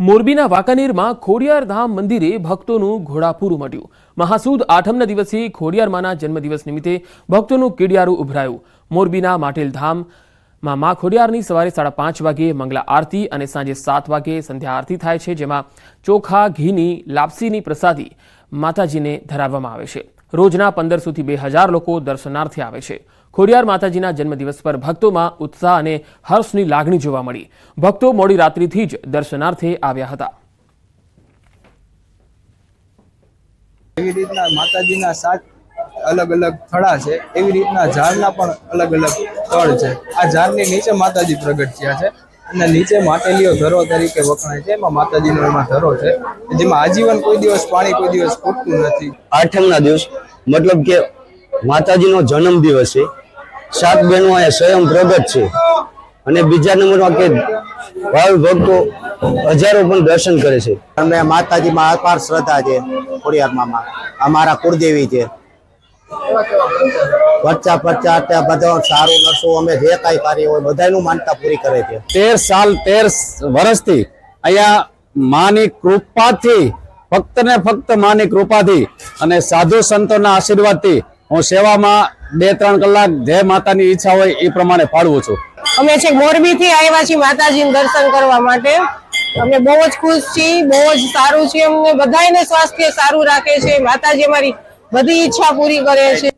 મોરબીના વાંકાનેરમાં ખોડિયાર ધામ મંદિરે ભક્તોનું ઘોડાપૂર ઉમટ્યું. મહાસુદ આઠમના દિવસે ખોડિયારમાના જન્મદિવસ નિમિત્તે ભક્તોનું કીડિયારું ઉભરાયું. મોરબીના માટેલ ધામમાં મા ખોડિયારની સવારે સાડા પાંચ વાગે મંગલા આરતી અને સાંજે સાત વાગે સંધ્યા આરતી થાય છે, જેમાં ચોખા, ઘીની, લાપસીની પ્રસાદી માતાજીને ધરાવવામાં આવે છે. રોજના પંદરસોથી બે હજાર લોકો દર્શનાર્થે આવે છે. ખોડિયાર માતાજીના જન્મદિવસ પર ભક્તોમાં ઉત્સાહ અને હર્ષની લાગણી જોવા મળી. ભક્તો મોડી રાત્રિથી જ દર્શનાર્થે આવ્યા હતા. એવી રીતના માતાજીના સાત અલગ અલગ થળા છે. એવી રીતના ઝાડના પણ અલગ અલગ તળ છે. આ ઝાડની નીચે માતાજી પ્રગટ થયા છે અને નીચે માટેલીઓ ધરો તરીકે વખણાય છે. એમાં માતાજીનો એમાં ધરો છે. જેમાં આજીવન કોઈ દિવસ પાણી કોઈ દિવસ ખૂટતું નથી. આઠમના દિવસ મતલબ કે માતાજીનો જન્મ દિવસ છે. સાત બહેનો અહીંયા સ્વયં પ્રગટ છે. અને બીજા નંબરમાં કે ભાવિ ભક્તો હજારો પણ દર્શન કરે છે. અમે માતાજીમાં અપાર શ્રદ્ધા છે ખોડિયારમાં. અમારા કુળદેવી છે. પરચા પરચા અત્યારે બધા સારું નરસું અમે જે કાંઈ કાર્ય હોય બધાનું માનતા પૂરી કરે છે. તેર સાલ તેર વર્ષથી અહીંયા માની કૃપાથી ફક્ત ને ફક્ત માની કૃપાથી અને સાધુ સંતોના આશીર્વાદથી હું સેવામાં બે, ત્રણ કલાક જે માતાની ઈચ્છા હોય એ પ્રમાણે ફાળવું છું. અમે છે મોરબી થી આવ્યા છીએ માતાજીનું દર્શન કરવા માટે. અમે બહુ જ ખુશ છીએ, બહુ જ સારું છે અમને બધાને સ્વાસ્થ્ય સારું રાખે છે. માતાજી અમારી બધી ઈચ્છા પૂરી કરે છે.